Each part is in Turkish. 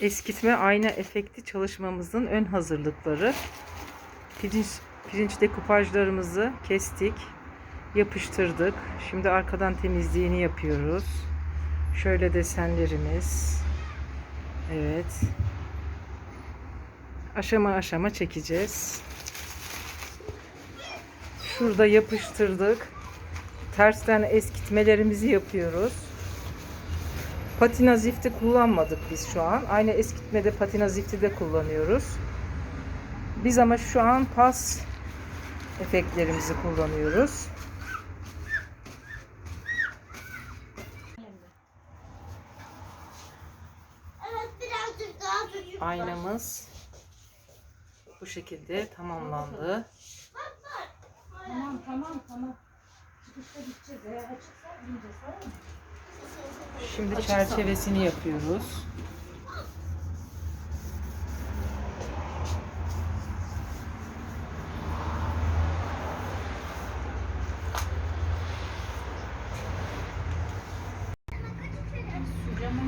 Eskitme ayna efekti çalışmamızın ön hazırlıkları. Pirinç, pirinç dekupajlarımızı kestik. Yapıştırdık. Şimdi arkadan temizliğini yapıyoruz. Şöyle desenlerimiz. Evet. Aşama aşama çekeceğiz. Şurada yapıştırdık. Tersten eskitmelerimizi yapıyoruz. Patina zifti kullanmadık biz şu an. Aynı eskitmede patina zifti de kullanıyoruz. Biz ama şu an pas efektlerimizi kullanıyoruz. Evet birazcık daha çocuk. Aynamız bu şekilde tamamlandı. Tamam tamam tamam. Çıkışta gideceğiz. Eğer açıksa bineceğiz tamam mı? Şimdi çerçevesini yapıyoruz.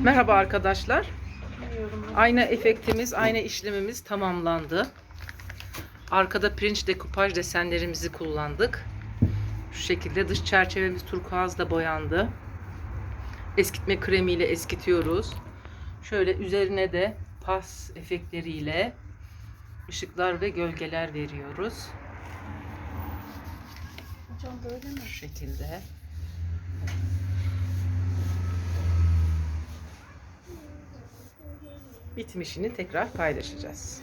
Merhaba arkadaşlar. Ayna efektimiz, ayna işlemimiz tamamlandı. Arkada pirinç dekupaj desenlerimizi kullandık. Şu şekilde dış çerçevemiz turkuazla boyandı. Eskitme kremiyle eskitiyoruz. Şöyle üzerine de pas efektleriyle ışıklar ve gölgeler veriyoruz. Hocam böyle mi? Şu şekilde. Bitmişini tekrar paylaşacağız.